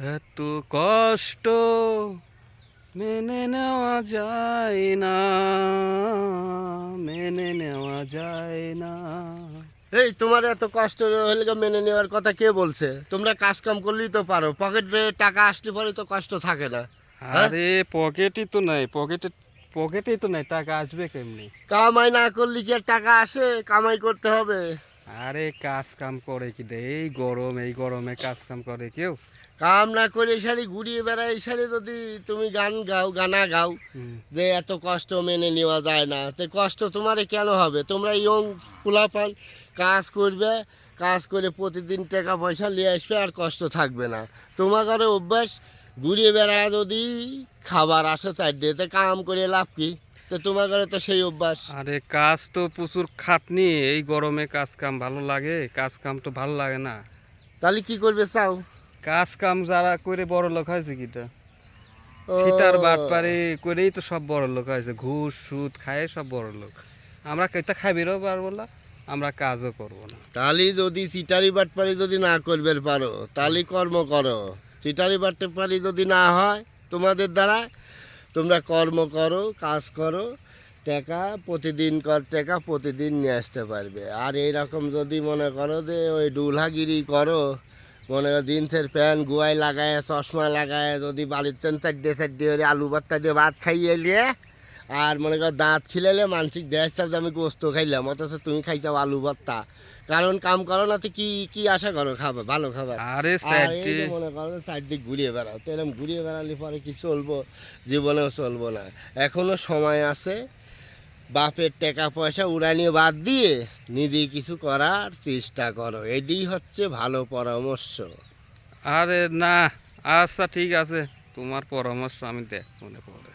এত কষ্ট মেনে নেওয়া যায় না মেনে নেওয়া যায় না। এই তোমার এত কষ্ট হলে মেনে নেওয়ার কথা কে বলছে? তোমরা কাজ কাম করলেই তো পারো পকেটে টাকা আসলে পরে তো কষ্ট থাকে না। হ্যাঁ? আরে পকেটই তো নাই পকেটে পকেটেই তো নাই টাকা আসবে কেমনি? কামাই না করলে কি আর টাকা আসে? কামাই করতে হবে। আরে কাজ কাম করে কি রে এই গরম এই গরমে কাজ কাম করে কেউ? কাম না করে সারি ঘুরিয়ে বেড়াই সারি যদি তুমি গান গাও গানা গাও। যে এত কষ্ট মেনে নেওয়া যায় না। তো কষ্ট তোমারে কেন হবে? তোমরা ইয়ং পোলাপান কাজ করবে কাজ করে প্রতিদিন টাকা পয়সা নিয়ে আসবে আর কষ্ট থাকবে না। তোমার ঘরে অভ্যাস ঘুরিয়ে বেড়ায় যদি খাবার আসে চারটে কাম করে লাভ কি? তো তোমার ঘরে তো সেই অভ্যাস। আরে কাজ তো প্রচুর খাটনি এই গরমে কাজ কাম ভালো লাগে কাজ কাম তো ভালো লাগে না। তাহলে কি করবে চাও? কাজ কাম যারা করে বড় লোক হয়েছে কিটা সিটার বাটপারে করেই তো সব বড় লোক হয়েছে ঘুষ সুদ খায় সব বড় লোক। আমরা কেতা খাবিরও পারব না আমরা কাজও করব না। তাহলে যদি চিটারি বাটপারি যদি না করবে পারো তাহলে কর্ম করো। চিটারি বাটপারি যদি না হয় তোমাদের দ্বারা তোমরা কর্ম করো, কাজ করো, টাকা প্রতিদিন কর, টাকা প্রতিদিন নিয়ে আসতে পারবে। আর এইরকম যদি মনে করো যে ওই ডুলাগিরি করো, মনে করো জিন্সের প্যান্ট গুয়াই লাগায়, চশমা লাগায়, যদি বাড়িতে চারটে চারটে করে আলু ভর্তা দিয়ে ভাত খাইয়ে নিয়ে আর মনে করো দাঁত খিলালে মানসিক দেশ যে আমি গোস্ত খাইলাম অথচ তুমি খাইছাও আলু ভর্তা। কারণ কাম করো না তো কি কি আশা করো? খাবার ভালো খাবার আরে মনে করো চারদিক ঘুরিয়ে বেড়াও তো এরকম ঘুরিয়ে বেড়ালে পরে কি চলবো? জীবনেও চলবো না। এখনও সময় আছে বাপের টাকা পয়সা উড়ানিয়ে বাদ দিয়ে নিজে কিছু করার চেষ্টা করো। এটাই হচ্ছে ভালো পরামর্শ। আরে না আচ্ছা ঠিক আছে তোমার পরামর্শ আমি দেখ মনে পড়ে।